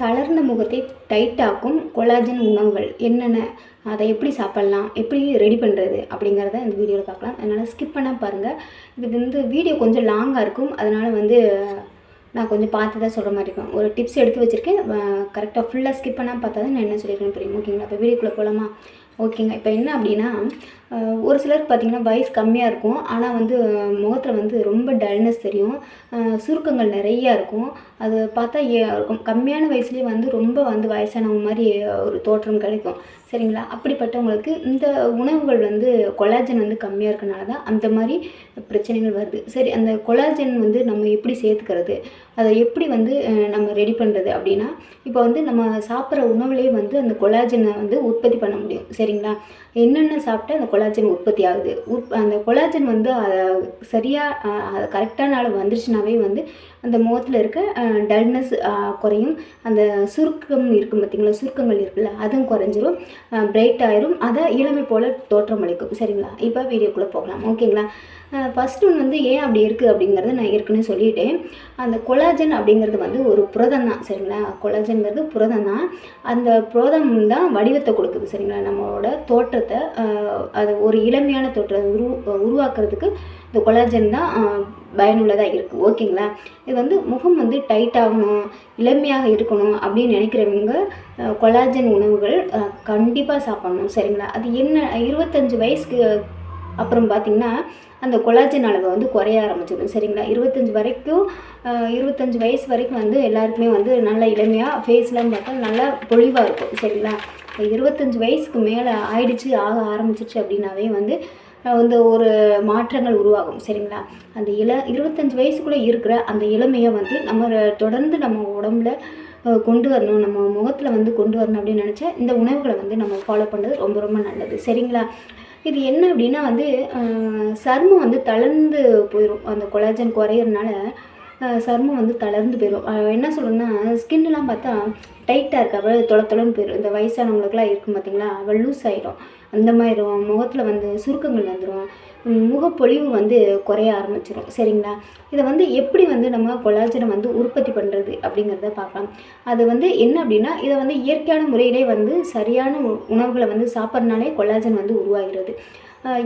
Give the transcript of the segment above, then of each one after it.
தளர்ந்த முகத்தை டைட்டாக்கும் கொலாஜன் உணவுகள் என்னென்ன? அதை எப்படி சாப்பிட்லாம்? எப்படி ரெடி பண்ணுறது அப்படிங்கிறத இந்த வீடியோவில் பார்க்கலாம். அதனால் ஸ்கிப் பண்ணால் பாருங்கள் இது வந்து வீடியோ கொஞ்சம் லாங்காக இருக்கும். அதனால் வந்து நான் கொஞ்சம் பார்த்து தான் சொல்கிற மாதிரி இருக்கும். ஒரு டிப்ஸ் எடுத்து வச்சுருக்கேன். கரெக்டாக ஃபுல்லாக ஸ்கிப் பண்ணால் பார்த்தா தான் நான் என்ன சொல்லியிருக்கேன் புரியும். ஓகேங்களா இப்போ வீடியோக்குள்ளே போகலாமா ஓகேங்க இப்போ என்ன அப்படின்னா ஒரு சிலருக்கு பார்த்திங்கன்னா வயசு கம்மியாக இருக்கும். ஆனால் வந்து முகத்தில் வந்து ரொம்ப டல்னஸ் தெரியும். சுருக்கங்கள் நிறையா இருக்கும். அது பார்த்தா ஏ- கம்மியான வயசுலேயே வந்து ரொம்ப வந்து வயசானவங்க மாதிரி ஒரு தோற்றம் கிடைக்கும். சரிங்களா? அப்படிப்பட்டவங்களுக்கு இந்த உணவுகள் வந்து கொலாஜன் வந்து கம்மியாக இருக்கனால தான் அந்த மாதிரி பிரச்சனைகள் வருது. சரி அந்த கொலாஜன் வந்து நம்ம எப்படி சேர்த்துக்கிறது? அதை எப்படி வந்து நம்ம ரெடி பண்ணுறது அப்படின்னா இப்போ வந்து நம்ம சாப்பிட்ற உணவுலேயே வந்து அந்த கொலாஜனை வந்து உற்பத்தி பண்ண முடியும். சரிங்களா? என்னென்ன சாப்பிட்டா அந்த கொலாஜன் உற்பத்தி ஆகுது. உற் அந்த கொலாஜன் வந்து சரியாக கரெக்டான அளவு வந்துருச்சுனாவே வந்து அந்த முகத்தில் இருக்க டல்னஸ் குறையும். அந்த சுருக்கம் இருக்கும் பார்த்தீங்களா சுருக்கங்கள் இருக்குல்ல அதுவும் குறைஞ்சிரும். பிரைட் ஆயிரும். அதை இளமை போல் தோற்றமளிக்கும் சரிங்களா? இப்போ வீடியோக்குள்ளே போகலாம். ஓகேங்களா? ஃபஸ்ட் ஒன் வந்து ஏன் அப்படி இருக்குது அப்படிங்கிறத நான் ஏற்கனவே சொல்லிட்டேன். அந்த கொலாஜன் அப்படிங்கிறது வந்து ஒரு புரதம் தான். சரிங்களா? கொலாஜன்கிறது புரதம் தான். அந்த புரதம் தான் வடிவத்தை கொடுக்குது. சரிங்களா? நம்மளோட தோற்றத்தை அது ஒரு இளமையான தோற்றத்தை உரு உருவாக்குறதுக்கு இந்த கொலாஜன் தான் பயனுள்ளதாக இருக்குது ஓகேங்களா? இது வந்து முகம் வந்து டைட் ஆகணும் இளமையாக இருக்கணும் அப்படின்னு நினைக்கிறவங்க கொலாஜன் உணவுகள் கண்டிப்பாக சாப்பிடணும். சரிங்களா? அது என்ன இருபத்தஞ்சி வயசுக்கு அப்புறம் பார்த்திங்கன்னா அந்த கொலாஜன் அளவை வந்து குறைய ஆரம்பிச்சிடும். சரிங்களா? இருபத்தஞ்சி வரைக்கும் இருபத்தஞ்சி வயசு வரைக்கும் வந்து எல்லாருக்குமே வந்து நல்ல இளமையாக ஃபேஸ்லாம் பார்த்தா நல்லா பொழிவாக இருக்கும். சரிங்களா? இப்போ இருபத்தஞ்சி வயசுக்கு மேலே ஆயிடுச்சு ஆக ஆரம்பிச்சிச்சு அப்படின்னாவே வந்து வந்து ஒரு மாற்றங்கள் உருவாகும் சரிங்களா? அந்த இள இருபத்தஞ்சி வயசுக்குள்ளே இருக்கிற அந்த இளமையை வந்து நம்ம தொடர்ந்து நம்ம உடம்புல கொண்டு வரணும் நம்ம முகத்தில் வந்து கொண்டு வரணும் அப்படின்னு நினச்சா இந்த உணவுகளை வந்து நம்ம ஃபாலோ பண்ணுறது ரொம்ப ரொம்ப நல்லது சரிங்களா? இது என்ன அப்படின்னா வந்து சர்மம் வந்து தளர்ந்து போயிடும் அந்த கொலாஜன் குறையிறனால சர்மம் வந்து தளர்ந்து போயிடும் என்ன சொல்லணும்னா ஸ்கின்லாம் பார்த்தா டைட்டாக இருக்கு அவள் தொலை தொலைன்னு போயிடும் இந்த வயசானவங்களுக்குலாம் இருக்கும் பார்த்தீங்களா? அவள் லூஸ் ஆகிடும் அந்த மாதிரி முகத்தில் வந்து சுருக்கங்கள் வந்துடும் முகப்பொழிவு வந்து குறைய ஆரம்பிச்சிடும் சரிங்களா? இதை வந்து எப்படி வந்து நம்ம கொலாஜனை வந்து உற்பத்தி பண்ணுறது அப்படிங்கிறத பார்க்கலாம். அது வந்து என்ன அப்படின்னா இதை வந்து இயற்கையான முறையிலே வந்து சரியான உணவுகளை வந்து சாப்பிட்றனாலே கொலாஜன் வந்து உருவாகிறது.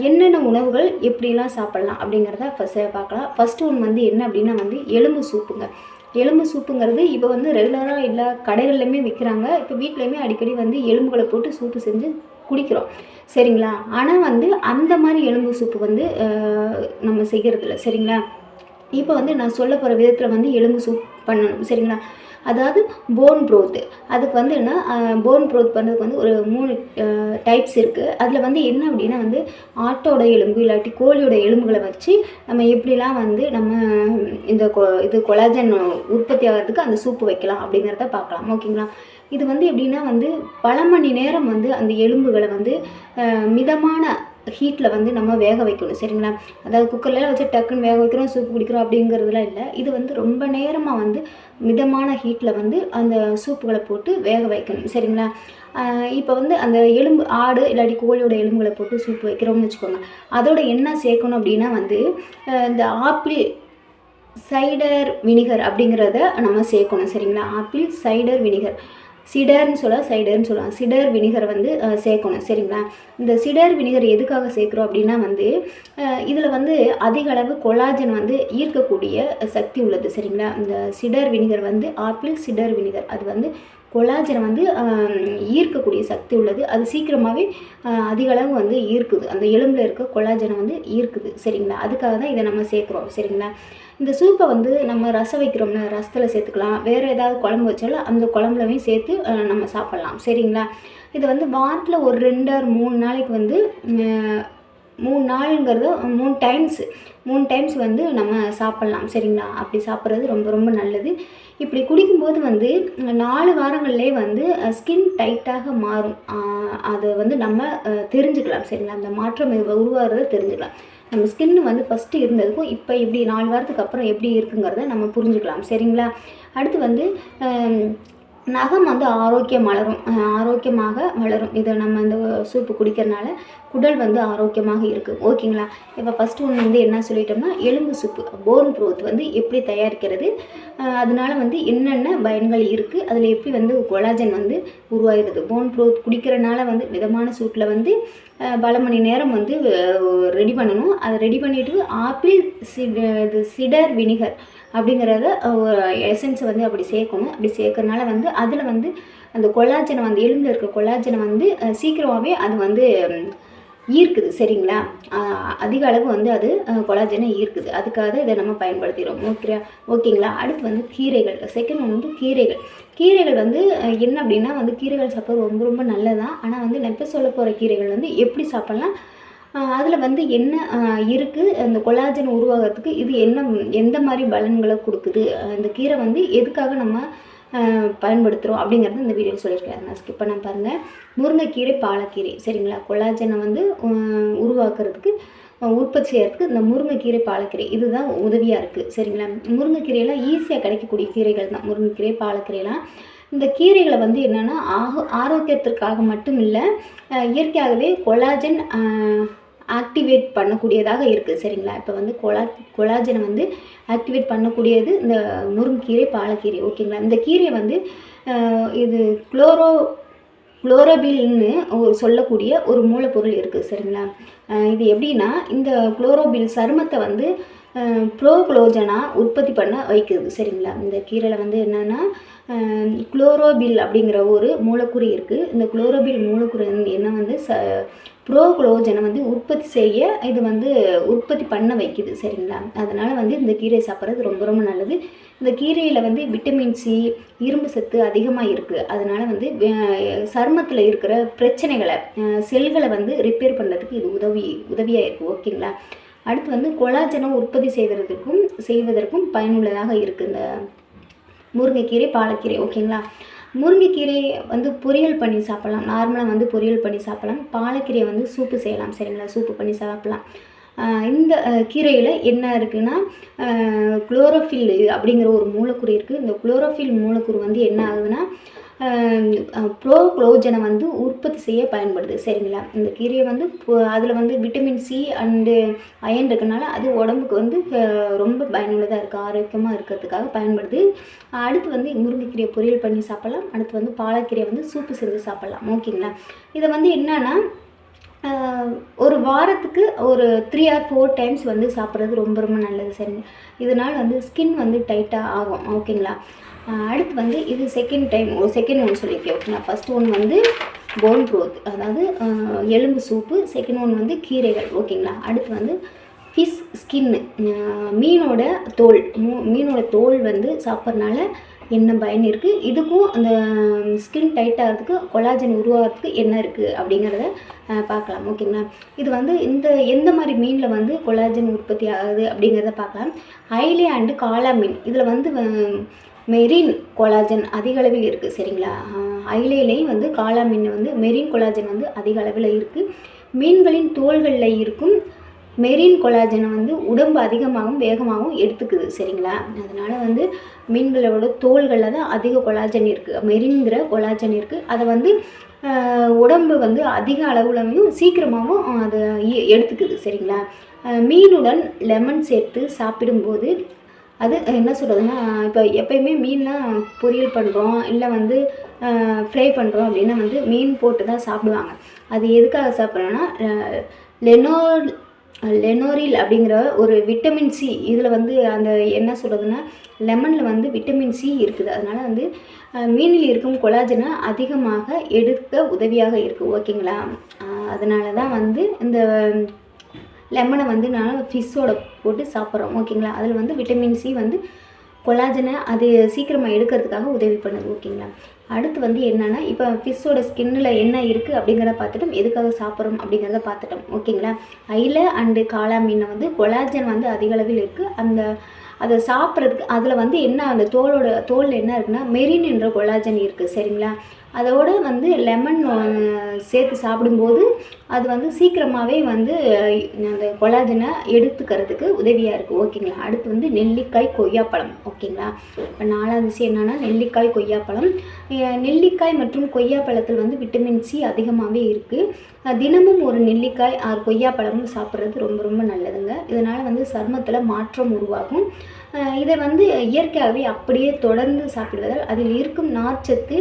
என்னென்ன உணவுகள் எப்படிலாம் சாப்பிட்லாம் அப்படிங்கிறத ஃபஸ்ட்டு பார்க்கலாம். ஃபஸ்ட்டு ஒன்று வந்து என்ன அப்படின்னா வந்து எலும்பு சூப்புங்க. எலும்பு சூப்புங்கிறது இப்போ வந்து ரெகுலராக எல்லா கடைகள்லையுமே விற்கிறாங்க இப்போ வீட்லேயுமே அடிக்கடி வந்து எலும்புகளை போட்டு சூப்பு செஞ்சு குடிக்கிறோம். சரிங்களா? ஆனால் வந்து அந்த மாதிரி எலும்பு சூப்பு வந்து நம்ம செய்கிறதில்ல சரிங்களா? இப்போ வந்து நான் சொல்ல போகிற விதத்தில் வந்து எலும்பு சூப் பண்ணணும். சரிங்களா? அதாவது போன் ப்ரோத் அதுக்கு வந்து என்ன போன் ப்ரோத் பண்ணுறதுக்கு வந்து ஒரு மூணு டைப்ஸ் இருக்குது அதில் வந்து என்ன அப்படின்னா வந்து ஆட்டோட எலும்பு இல்லாட்டி கோழியோட எலும்புகளை வச்சு நம்ம எப்படிலாம் வந்து நம்ம இந்த கொ இது கொலாஜன் உற்பத்தி ஆகிறதுக்கு அந்த சூப்பு வைக்கலாம் அப்படிங்கிறத பார்க்கலாம். ஓகேங்களா? இது வந்து எப்படின்னா வந்து பல மணி நேரம் வந்து அந்த எலும்புகளை வந்து மிதமான ஹீட்டில் வந்து நம்ம வேக வைக்கணும் சரிங்களா? அதாவது குக்கர்லாம் வச்சு டக்குன்னு வேக வைக்கிறோம் சூப் குடிக்கிறோம் அப்படிங்கிறதுலாம் இல்லை. இது வந்து ரொம்ப நேரமாக வந்து மிதமான ஹீட்டில் வந்து அந்த சூப்புகளை போட்டு வேக வைக்கணும் சரிங்களா? இப்போ வந்து அந்த எலும்பு ஆடு இல்லாட்டி கோழியோட எலும்புகளை போட்டு சூப் வைக்கிறோம்னு வச்சுக்கோங்க. அதோட என்ன சேர்க்கணும் அப்படின்னா வந்து இந்த ஆப்பிள் சைடர் வினிகர் அப்படிங்கிறத நம்ம சேர்க்கணும் சரிங்களா? ஆப்பிள் சைடர் வினிகர் சிடர்னு சொல்ல சைடர்னு சொல்லலாம். சிடர் வினிகர் வந்து சேர்க்கணும். சரிங்களா? இந்த சிடர் வினிகர் எதுக்காக சேர்க்குறோம் அப்படின்னா வந்து இதில் வந்து அதிக அளவு கொலாஜன் வந்து ஈர்க்கக்கூடிய சக்தி உள்ளது. சரிங்களா? இந்த சிடர் வினிகர் வந்து ஆப்பிள் சிடர் வினிகர். அது வந்து கொலாஜனை வந்து ஈர்க்கக்கூடிய சக்தி உள்ளது. அது சீக்கிரமாகவே அதிகளவு வந்து ஈர்க்குது. அந்த எலும்பில் இருக்க கொலாஜனை வந்து ஈர்க்குது. சரிங்களா? அதுக்காக தான் இதை நம்ம சேர்க்குறோம். சரிங்களா? இந்த சூப்பை வந்து நம்ம ரசம் வைக்கிறோம்ல ரசத்தில் சேர்த்துக்கலாம். வேறு ஏதாவது குழம்பு வச்சாலும் அந்த குழம்புலவையும் சேர்த்து நம்ம சாப்பிட்லாம். சரிங்களா? இதை வந்து வாரத்தில் ஒரு ரெண்டு ஆறு மூணு நாளைக்கு வந்து மூணு நாளுங்கிறது மூணு டைம்ஸ் மூணு டைம்ஸ் வந்து நம்ம சாப்பிட்லாம் சரிங்களா? அப்படி சாப்பிட்றது ரொம்ப ரொம்ப நல்லது. இப்படி குடிக்கும்போது வந்து நாலு வாரங்கள்லேயே வந்து ஸ்கின் டைட்டாக மாறும். அதை வந்து நம்ம தெரிஞ்சுக்கலாம் சரிங்களா? அந்த மாற்றம் உருவாகிறத தெரிஞ்சுக்கலாம். நம்ம ஸ்கின் வந்து ஃபஸ்ட்டு இருந்ததுக்கும் இப்போ இப்படி நாலு வாரத்துக்கு அப்புறம் எப்படி இருக்குங்கிறத நம்ம புரிஞ்சுக்கலாம் சரிங்களா? அடுத்து வந்து நகம் வந்து ஆரோக்கியம் வளரும் ஆரோக்கியமாக வளரும். இதை நம்ம இந்த சூப்பு குடிக்கிறனால குடல் வந்து ஆரோக்கியமாக இருக்குது ஓகேங்களா? இப்போ ஃபஸ்ட்டு ஒன்று வந்து என்ன சொல்லிட்டோம்னா எலும்பு சூப்பு போன் ப்ரோத் வந்து எப்படி தயாரிக்கிறது அதனால வந்து என்னென்ன பயன்கள் இருக்குது அதில் எப்படி வந்து கொலாஜன் வந்து உருவாகிறது. போன் ப்ரோத் குடிக்கிறனால வந்து மிதமான சூட்டில் வந்து பல மணி நேரம் வந்து ரெடி பண்ணணும். அதை ரெடி பண்ணிவிட்டு ஆப்பிள் சிட இது சிடர் வினிகர் அப்படிங்கிறத எசன்ஸை வந்து அப்படி சேர்க்கணும். அப்படி சேர்க்கறனால வந்து அதில் வந்து அந்த கொலாஜனை வந்து எலும்பில் இருக்க கொலாஜனை வந்து சீக்கிரமாகவே அது வந்து ஈர்க்குது சரிங்களா? அதிக அளவு வந்து அது கொலாஜனை ஈர்க்குது. அதுக்காக இதை நம்ம பயன்படுத்திடுறோம். ஓகே ஓகேங்களா? அடுத்து வந்து கீரைகள். செகண்ட் ஒன் வந்து கீரைகள். கீரைகள் வந்து என்ன அப்படின்னா வந்து கீரைகள் சாப்பிட்றது ரொம்ப ரொம்ப நல்லதான் ஆனால் வந்து நான் இப்போ சொல்ல போகிற கீரைகள் வந்து எப்படி சாப்பிட்லாம்? அதில் வந்து என்ன இருக்குது அந்த கொலாஜன் உருவாகிறதுக்கு இது என்ன எந்த மாதிரி பலன்களை கொடுக்குது? அந்த கீரை வந்து எதுக்காக நம்ம பயன்படுத்துகிறோம் அப்படிங்கிறது இந்த வீடியோவில் சொல்லியிருக்கேன் நான் ஸ்கிப் பண்ண பாருங்கள் முருங்கைக்கீரை பாலக்கீரை சரிங்களா? கொலாஜனை வந்து உருவாக்குறதுக்கு உற்பத்தி செய்கிறதுக்கு இந்த முருங்கைக்கீரை பாலக்கீரை இதுதான் உதவியாக இருக்குது சரிங்களா? முருங்கைக்கீரையெல்லாம் ஈஸியாக கிடைக்கக்கூடிய கீரைகள் தான். முருங்கைக்கீரை பாலக்கீரைலாம் இந்த கீரைகளை வந்து என்னென்னா ஆக ஆரோக்கியத்திற்காக மட்டும் இல்லை இயற்கையாகவே கொலாஜன் ஆக்டிவேட் பண்ணக்கூடியதாக இருக்குது சரிங்களா? இப்போ வந்து கொலா கொலாஜனை வந்து ஆக்டிவேட் பண்ணக்கூடியது இந்த முருங்கீரை பாலக்கீரை ஓகேங்களா? இந்த கீரை வந்து இது குளோரோ குளோரோபில்னு சொல்லக்கூடிய ஒரு மூலப்பொருள் இருக்குது சரிங்களா? இது எப்படின்னா இந்த குளோரோபில் சருமத்தை வந்து ப்ரோக்ளோஜனாக உற்பத்தி பண்ண வைக்குது சரிங்களா? இந்த கீரையில் வந்து என்னென்னா குளோரோபில் அப்படிங்கிற ஒரு மூலக்கூறு இருக்குது இந்த குளோரோபில் மூலக்கூறு என்ன வந்து ச ப்ரோக்ளோஜனை வந்து உற்பத்தி செய்ய இது வந்து உற்பத்தி பண்ண வைக்குது சரிங்களா? அதனால் வந்து இந்த கீரை சாப்பிட்றது ரொம்ப ரொம்ப நல்லது. இந்த கீரையில் வந்து விட்டமின் சி இரும்பு சத்து அதிகமாக இருக்குது அதனால் வந்து சருமத்தில் இருக்கிற பிரச்சனைகளை செல்களை வந்து ரிப்பேர் பண்ணுறதுக்கு இது உதவி உதவியாக இருக்குது ஓகேங்களா? அடுத்து வந்து கொலாஜனம் உற்பத்தி செய்வதற்கும் செய்வதற்கும் பயனுள்ளதாக இருக்குது இந்த முருங்கைக்கீரை பாலக்கீரை ஓகேங்களா? முருங்கைக்கீரையை வந்து பொரியல் பண்ணி சாப்பிட்லாம். நார்மலாக வந்து பொரியல் பண்ணி சாப்பிட்லாம். பாலக்கீரையை வந்து சூப்பு செய்யலாம். சரிங்களா? சூப்பு பண்ணி சாப்பிட்லாம். இந்த கீரையில் என்ன இருக்குன்னா குளோரோஃபில் அப்படிங்கிற ஒரு மூலக்கூறு இருக்குது இந்த குளோரோஃபில் மூலக்கூறு வந்து என்ன ஆகுதுன்னா ப்ரோக்ளோஜனை வந்து உற்பத்தி செய்ய பயன்படுது. சரிங்களா? இந்த கீரையை வந்து அதில் வந்து விட்டமின் சி அண்டு அயன் இருக்கனால அது உடம்புக்கு வந்து ரொம்ப பயனுள்ளதாக இருக்குது ஆரோக்கியமாக இருக்கிறதுக்காக பயன்படுது. அடுத்து வந்து முருங்கைக்கீரையை பொரியல் பண்ணி சாப்பிட்லாம். அடுத்து வந்து பாலக்கீரையை வந்து சூப்பு செஞ்சு சாப்பிட்லாம். ஓகேங்களா? இதை வந்து என்னென்னா ஒரு வாரத்துக்கு ஒரு த்ரீ ஆர் ஃபோர் டைம்ஸ் வந்து சாப்பிட்றது ரொம்ப ரொம்ப நல்லது. சரிங்க. இதனால் வந்து ஸ்கின் வந்து டைட்டாக ஆகும். ஓகேங்களா? அடுத்து வந்து இது செகண்ட் டைம் ஒரு செகண்ட் ஒன்று சொல்லியிருக்கேன் ஓகேங்களா ஃபஸ்ட் ஒன் வந்து போன் க்ரோத் அதாவது எலும்பு சூப்பு. செகண்ட் ஒன் வந்து கீரைகள் ஓகேங்களா? அடுத்து வந்து ஃபிஷ் ஸ்கின்னு மீனோட தோல். மூ- மீனோட தோல் வந்து சாப்பிட்றனால என்ன பயன் இருக்குது இதுக்கும் அந்த ஸ்கின் டைட் ஆகிறதுக்கு கொலாஜன் உருவாகிறதுக்கு என்ன இருக்குது அப்படிங்கிறத பார்க்கலாம். ஓகேங்களா? இது வந்து இந்த எந்த மாதிரி மீனில் வந்து கொலாஜன் உற்பத்தி ஆகுது அப்படிங்கிறத பார்க்கலாம். ஐலே அண்டு காளா மீன். இதில் வந்து மெரின் கொலாஜன் அதிக அளவில் இருக்குது சரிங்களா அயிலையிலையும் வந்து காளா மீன் வந்து மெரின் கொலாஜன் வந்து அதிக அளவில் இருக்குது மீன்களின் தோள்களில் இருக்கும் மெரின் கொலாஜனை வந்து உடம்பு அதிகமாகவும் வேகமாகவும் எடுத்துக்குது சரிங்களா? அதனால் வந்து மீன்களோட தோள்களில் தான் அதிக கொலாஜன் இருக்குது மெரின்கிற கொலாஜன் இருக்குது அதை வந்து உடம்பு வந்து அதிக அளவுலையும் சீக்கிரமாகவும் அதை எடுத்துக்குது சரிங்களா? மீனுடன் லெமன் சேர்த்து சாப்பிடும்போது அது என்ன சொல்கிறதுன்னா இப்போ எப்பயுமே மீன்லாம் பொரியல் பண்ணுறோம் இல்லை வந்து ஃப்ரை பண்ணுறோம் அப்படின்னா வந்து மீன் போட்டு தான் சாப்பிடுவாங்க. அது எதுக்காக சாப்பிட்றோன்னா லெனோர் லெனோரில் அப்படிங்கிற ஒரு விட்டமின் சி இதில் வந்து அந்த என்ன சொல்கிறதுன்னா லெமனில் வந்து விட்டமின் சி இருக்குது. அதனால் வந்து மீனில் இருக்கும் கொலாஜனை அதிகமாக எடுக்க உதவியாக இருக்குது ஓகேங்களா அதனால தான் வந்து இந்த லெமனை வந்து நான் ஃபிஷ்ஷோட போட்டு சாப்பிட்றோம் ஓகேங்களா? அதில் வந்து விட்டமின் சி வந்து கொலாஜனை அது சீக்கிரமாக எடுக்கிறதுக்காக உதவி பண்ணுது ஓகேங்களா? அடுத்து வந்து என்னென்னா இப்போ ஃபிஷ்ஷோட ஸ்கின்னில் என்ன இருக்குது அப்படிங்கிறத பார்த்துட்டோம் எதுக்காக சாப்பிட்றோம் அப்படிங்கிறத பார்த்துட்டோம் ஓகேங்களா? ஐல அண்டு காளா மீனை வந்து கொலாஜன் வந்து அதிக அளவில் இருக்குது அந்த அதை சாப்பிட்றதுக்கு அதில் வந்து என்ன அந்த தோலோட தோலில் என்ன இருக்குன்னா மெரின் என்ற கொலாஜன் இருக்குது சரிங்களா? அதோடு வந்து லெமன் சேர்த்து சாப்பிடும்போது அது வந்து சீக்கிரமாகவே வந்து அந்த கொலாஜனை எடுத்துக்கிறதுக்கு உதவியாக இருக்குது ஓகேங்களா அடுத்து வந்து நெல்லிக்காய் கொய்யாப்பழம். ஓகேங்களா இப்போ நாலாவது விஷயம் என்னென்னா நெல்லிக்காய் கொய்யாப்பழம். நெல்லிக்காய் மற்றும் கொய்யாப்பழத்தில் வந்து விட்டமின் சி அதிகமாகவே இருக்குது தினமும் ஒரு நெல்லிக்காய் கொய்யாப்பழமும் சாப்பிட்றது ரொம்ப ரொம்ப நல்லதுங்க. இதனால் வந்து சருமத்தில் மாற்றம் உருவாகும். இதை வந்து இயற்கையாகவே அப்படியே தொடர்ந்து சாப்பிடுவதால் அதில் இருக்கும் நார்ச்சத்து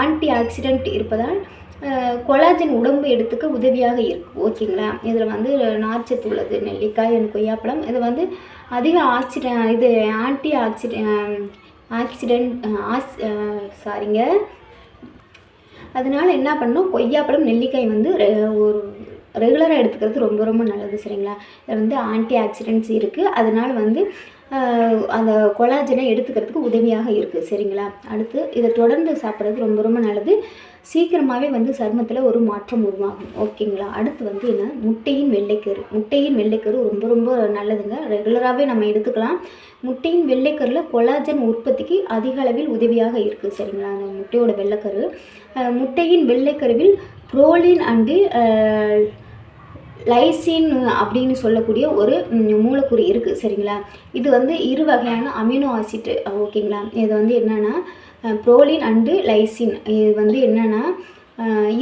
ஆன்டி ஆக்சிடென்ட் இருப்பதால் அஹ், கொலாஜன் உடம்பு எடுத்துக்க உதவியாக இருக்கும். ஓகேங்களா? இதில் வந்து நார்ச்சத்து உள்ளது நெல்லிக்காய் கொய்யாப்பழம். இது வந்து அதிக ஆக்சிட இது ஆன்டி ஆக்சிட ஆக்சிடென்ட் ஆஸ் சாரிங்க அதனால் என்ன பண்ணணும்? கொய்யாப்பழம் நெல்லிக்காய் வந்து ஒரு ரெகுலராக எடுத்துக்கிறது ரொம்ப ரொம்ப நல்லது சரிங்களா? இதில் வந்து ஆன்டி ஆக்சிடென்ட்ஸ் இருக்குது அதனால் வந்து அந்த கொலாஜனை எடுத்துக்கிறதுக்கு உதவியாக இருக்குது சரிங்களா? அடுத்து இதை தொடர்ந்து சாப்பிட்றது ரொம்ப ரொம்ப நல்லது. சீக்கிரமாகவே வந்து சருமத்தில் ஒரு மாற்றம் உருவாகும் ஓகேங்களா? அடுத்து வந்து என்ன? முட்டையின் வெள்ளைக்கரு. முட்டையின் வெள்ளைக்கரு ரொம்ப ரொம்ப நல்லதுங்க. ரெகுலராகவே நம்ம எடுத்துக்கலாம். முட்டையின் வெள்ளைக்கரில் கொலாஜன் உற்பத்திக்கு அதிக அளவில் உதவியாக இருக்குது சரிங்களா? அந்த முட்டையோட வெள்ளைக்கரு. முட்டையின் வெள்ளைக்கருவில் புரோலின் அண்டு லைசின் அப்படின்னு சொல்லக்கூடிய ஒரு மூலக்கூறு இருக்குது சரிங்களா? இது வந்து இரு வகையான அமினோ ஆசிட் ஓகேங்களா? இது வந்து என்னென்னா புரோலின் அண்டு லைசின். இது வந்து என்னென்னா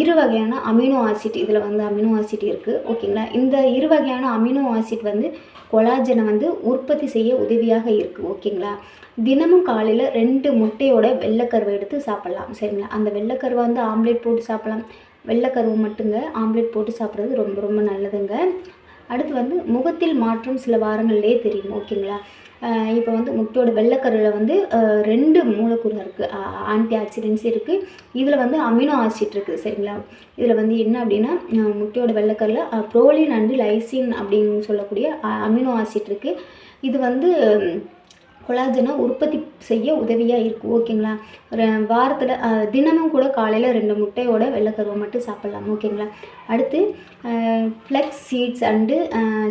இரு வகையான அமினோ ஆசிட் இதில் வந்து அமினோ ஆசிட் இருக்குது ஓகேங்களா? இந்த இரு வகையான அமினோ ஆசிட் வந்து கொலாஜனை வந்து உற்பத்தி செய்ய உதவியாக இருக்குது ஓகேங்களா? தினமும் காலையில் ரெண்டு முட்டையோட வெள்ளைக்கருவை எடுத்து சாப்பிட்லாம் சரிங்களா? அந்த வெள்ளைக்கருவை வந்து ஆம்லேட் போட்டு சாப்பிடலாம் வெள்ளைக்கருவு மட்டுங்க ஆம்லேட் போட்டு சாப்பிட்றது ரொம்ப ரொம்ப நல்லதுங்க. அடுத்து வந்து முகத்தில் மாற்றம் சில வாரங்கள்லேயே தெரியும் ஓகேங்களா? இப்போ வந்து முட்டையோட வெள்ளைக்கருவில் வந்து ரெண்டு மூலக்கூறு இருக்குது ஆன்டி ஆக்சிடென்ட்ஸ் இருக்குது இதில் வந்து அமினோ ஆசிட் இருக்குது சரிங்களா? இதில் வந்து என்ன அப்படின்னா முட்டையோட வெள்ளைக்கரில் ப்ரோலின் அண்டு லைசின் அப்படின்னு சொல்லக்கூடிய அமினோ ஆசிட் இருக்குது இது வந்து கொலாஜனை உற்பத்தி செய்ய உதவியாக இருக்குது ஓகேங்களா? ஒரு வாரத்தில் தினமும் கூட காலையில் ரெண்டு முட்டையோட வெள்ளைக்கருவை மட்டும் சாப்பிட்லாம் ஓகேங்களா? அடுத்து flax seeds and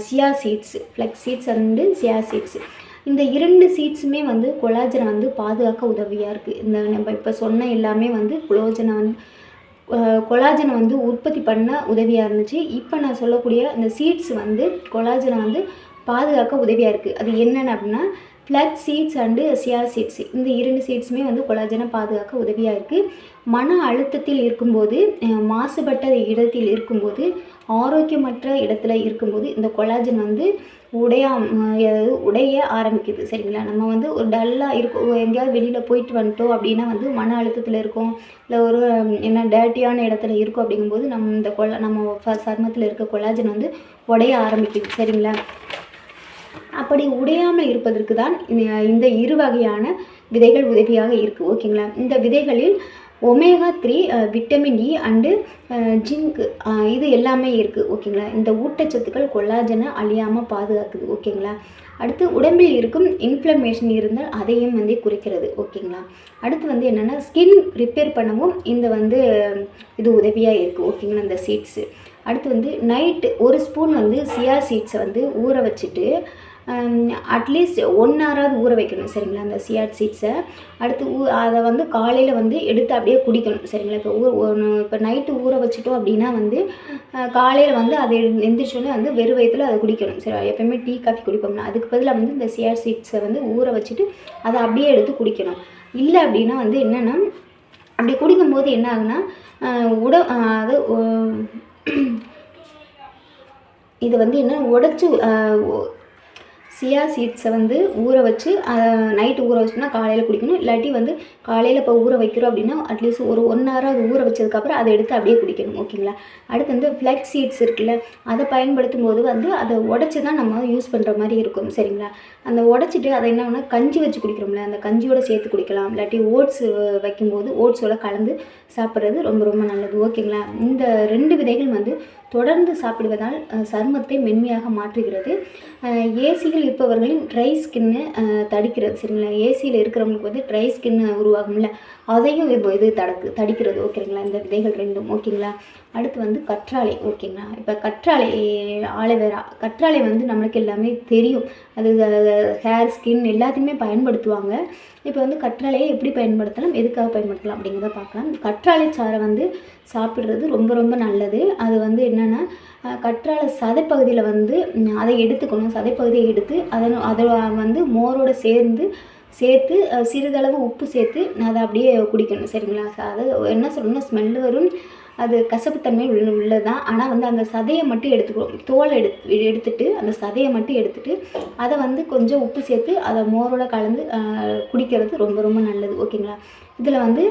chia seeds flax seeds and chia seeds இந்த இரண்டு சீட்ஸுமே வந்து கொலாஜனை வந்து பாதுகாக்க உதவியாக இருக்குது இந்த நம்ம இப்போ சொன்ன எல்லாமே வந்து கொலாஜனை வந்து கொலாஜனை வந்து உற்பத்தி பண்ண உதவியாக இருந்துச்சு. இப்போ நான் சொல்லக்கூடிய இந்த சீட்ஸ் வந்து கொலாஜனை வந்து பாதுகாக்க உதவியாக இருக்குது அது என்னென்ன அப்படின்னா flax seeds and chia seeds இந்த இரண்டு சீட்ஸுமே வந்து கொலாஜனை பாதுகாக்க உதவியாக இருக்குது மன அழுத்தத்தில் இருக்கும்போது மாசுபட்ட இடத்தில் இருக்கும்போது ஆரோக்கியமற்ற இடத்துல இருக்கும்போது இந்த கொலாஜன் வந்து உடையா உடைய ஆரம்பிக்குது. சரிங்களா? நம்ம வந்து ஒரு டல்லாக இருக்கும் எங்கேயாவது வெளியில் போயிட்டு வந்துட்டோம் அப்படின்னா வந்து மன அழுத்தத்தில் இருக்கோம். இல்லை ஒரு என்ன டேட்டியான இடத்துல இருக்கோம் அப்படிங்கும்போது நம்ம இந்த கொலா நம்ம சர்மத்தில் இருக்க கொலாஜன் வந்து உடைய ஆரம்பிக்குது. சரிங்களா? அப்படி உடையாமல் இருப்பதற்கு தான் இந்த- இந்த இரு வகையான விதைகள் உதவியாக இருக்குது ஓகேங்களா? இந்த விதைகளில் omega three vitamin E and zinc இது எல்லாமே இருக்குது ஓகேங்களா? இந்த ஊட்டச்சத்துக்கள் கொல்லாஜனை அழியாமல் பாதுகாக்குது. ஓகேங்களா? அடுத்து உடம்பில் இருக்கும் இன்ஃப்ளமேஷன் இருந்தால் அதையும் வந்து குறைக்கிறது. ஓகேங்களா? அடுத்து வந்து என்னென்னா ஸ்கின் ரிப்பேர் பண்ணவும் இந்த வந்து இது உதவியாக இருக்குது ஓகேங்களா? இந்த சீட்ஸு அடுத்து வந்து நைட்டு ஒரு ஸ்பூன் வந்து சியா சீட்ஸை வந்து ஊற வச்சுட்டு அட்லீஸ்ட் ஒன் ஹவராவது ஊற வைக்கணும் சரிங்களா அந்த சியாட் சீட்ஸை அடுத்து ஊ அதை வந்து காலையில் வந்து எடுத்து அப்படியே குடிக்கணும் சரிங்களா. இப்போ ஊற இப்போ நைட்டு ஊற வச்சுட்டோம் அப்படின்னா வந்து காலையில் வந்து அதை எந்திரிச்சோன்னே வந்து வெறும் வயத்தில் அதை குடிக்கணும் சரி எப்போயுமே டீ காஃபி குடிப்போம்னா அதுக்கு பதிலாக வந்து இந்த சியாட் சீட்ஸை வந்து ஊற வச்சுட்டு அதை அப்படியே எடுத்து குடிக்கணும். இல்லை அப்படின்னா வந்து என்னென்னா அப்படி குடிக்கும்போது என்ன ஆகுனா உட அது இது வந்து என்ன உடச்சி சியா சீட்ஸை வந்து ஊற வச்சு நைட்டு ஊற வச்சோம்னா காலையில் குடிக்கணும். இல்லாட்டி வந்து காலையில் இப்போ ஊற வைக்கிறோம் அப்படின்னா அட்லீஸ்ட் ஒரு ஒன் ஹவர் அது ஊற வச்சதுக்கப்புறம் அதை எடுத்து அப்படியே குடிக்கணும் ஓகேங்களா அடுத்து வந்து ஃப்ளெக்ஸ் சீட்ஸ் இருக்குல்ல அதை பயன்படுத்தும் போது வந்து அதை உடச்சி தான் நம்ம யூஸ் பண்ணுற மாதிரி இருக்கும் சரிங்களா? அந்த உடச்சிட்டு அதை என்ன பண்ணால் கஞ்சி வச்சு குடிக்கிறோம்ல அந்த கஞ்சியோட சேர்த்து குடிக்கலாம். இல்லாட்டி ஓட்ஸ் வைக்கும்போது ஓட்ஸோட கலந்து சாப்பிட்றது ரொம்ப ரொம்ப நல்லது ஓகேங்களா இந்த ரெண்டு விதைகள் வந்து தொடர்ந்து சாப்பிடுவதால் சருமத்தை மென்மையாக மாற்றுகிறது. ஏசியில் இருப்பவர்களின் ட்ரை ஸ்கின்னு தடிக்கிறது. சரிங்களா? ஏசியில் இருக்கிறவங்களுக்கு வந்து ட்ரை ஸ்கின்னு உருவாகும்ல. அதையும் இப்போ இது தடுக்கு தடிக்கிறது. ஓகேங்களா இந்த விதைகள் ரெண்டும். ஓகேங்களா அடுத்து வந்து கற்றாழை. ஓகேங்களா இப்போ கற்றாழை ஆலோவேரா கற்றாழை வந்து நம்மளுக்கு எல்லாமே தெரியும். அது ஹேர் ஸ்கின் எல்லாத்தையுமே பயன்படுத்துவாங்க. இப்போ வந்து கற்றாழையை எப்படி பயன்படுத்தலாம்? எதுக்காக பயன்படுத்தலாம்? அப்படிங்கிறத பார்க்கலாம். கற்றாழை சாறை வந்து சாப்பிட்றது ரொம்ப ரொம்ப நல்லது. அது வந்து என்னென்னா கற்றாழை சதைப்பகுதியில் வந்து அதை எடுத்துக்கணும். சதைப்பகுதியை எடுத்து அதை அதை வந்து மோரோடு சேர்ந்து சேர்த்து சிறிதளவு உப்பு சேர்த்து அதை அப்படியே குடிக்கணும். சரிங்களா? அது என்ன சொல்லணும்னா ஸ்மெல் வரும்? அது கசப்புத்தன்மை உள்ள உள்ளது தான் ஆனால் வந்து அந்த சதையை மட்டும் எடுத்துக்கணும் தோலை எடுத்து எடுத்துட்டு அந்த சதையை மட்டும் எடுத்துட்டு அதை வந்து கொஞ்சம் உப்பு சேர்த்து அதை மோரோட கலந்து குடிக்கிறது ரொம்ப ரொம்ப நல்லது. ஓகேங்களா? இதில் வந்து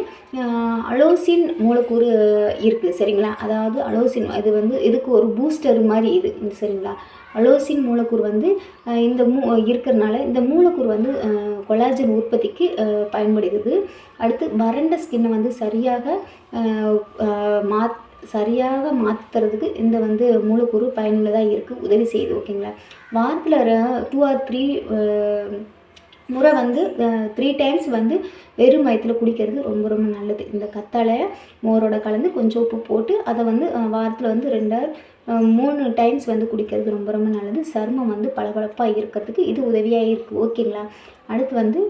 அலோசின் மூலக்கூறு இருக்குது சரிங்களா? அதாவது அலோசின் இது வந்து இதுக்கு ஒரு பூஸ்டர் மாதிரி இது சரிங்களா? அலோசின் மூலக்கூறு வந்து இந்த மூ இருக்கிறனால இந்த மூலக்கூறு வந்து கொலாஜன் உற்பத்திக்கு பயன்படுகிறது. அடுத்து வறண்ட ஸ்கின்னை வந்து சரியாக மா சரியாக மாற்றுறதுக்கு இந்த வந்து மூலக்கூறு பயனுள்ளதாக இருக்குது உதவி செய்யுது ஓகேங்களா? வாரத்தில் டூ ஆர் த்ரீ முறை வந்து த்ரீ டைம்ஸ் வந்து வெறும் வயிற்றில் குடிக்கிறது ரொம்ப ரொம்ப நல்லது. இந்த கத்தாழை மோரோட கலந்து கொஞ்சம் உப்பு போட்டு அதை வந்து வாரத்தில் வந்து ரெண்டாயிரம் மூணு டைம்ஸ் வந்து குடிக்கிறது ரொம்ப ரொம்ப நல்லது. சருமம் வந்து பளபளப்பாக இருக்கிறதுக்கு இது உதவியாக இருக்குது ஓகேங்களா? அடுத்து வந்து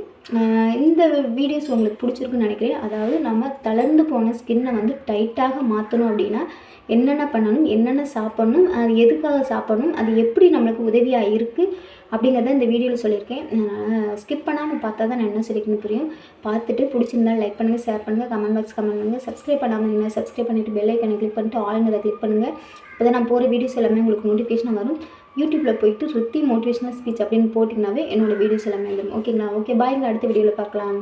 இந்த வீடியோஸ் உங்களுக்கு பிடிச்சிருக்குன்னு நினைக்கிறேன். அதாவது நம்ம தளர்ந்து போன ஸ்கின்னை வந்து டைட்டாக மாற்றணும் அப்படின்னா என்னென்ன பண்ணணும் என்னென்ன சாப்பிட்ணும் அது எதுக்காக சாப்பிட்ணும் அது எப்படி நம்மளுக்கு உதவியாக இருக்குது அப்படிங்கிறத இந்த வீடியோவில் சொல்லியிருக்கேன். ஸ்கிப் பண்ணாமல் பார்த்தா தான் நான் என்ன சொல்லிக்கணும் புரியும். பார்த்துட்டு பிடிச்சிருந்தா லைக் பண்ணுங்கள் ஷேர் பண்ணுங்கள் கமெண்ட் பாக்ஸ் கமெண்ட் பண்ணுங்கள் சப்ஸ்கிரைப் பண்ணாமல் என்ன சப்ஸ்கிரைப் பண்ணிவிட்டு பெல் ஐக்கனை கிளிக் பண்ணிட்டு ஆளுங்கிறத கிளிக் பண்ணுங்கள் இப்போ தான் நான் போகிற வீடியோஸ் எல்லாமே உங்களுக்கு நோட்டிஃபிகேஷன் வரும். யூடியூப்பில் போயிட்டு சுற்றி மோட்டிவேஷனல் ஸ்பீச் அப்படின்னு போட்டிங்கனாவே என்னோடய வீடியோஸ் எல்லாமே வந்துடும் ஓகேங்களா ஓகே பாய்ங்க அடுத்த வீடியோவில் பார்க்கலாம்.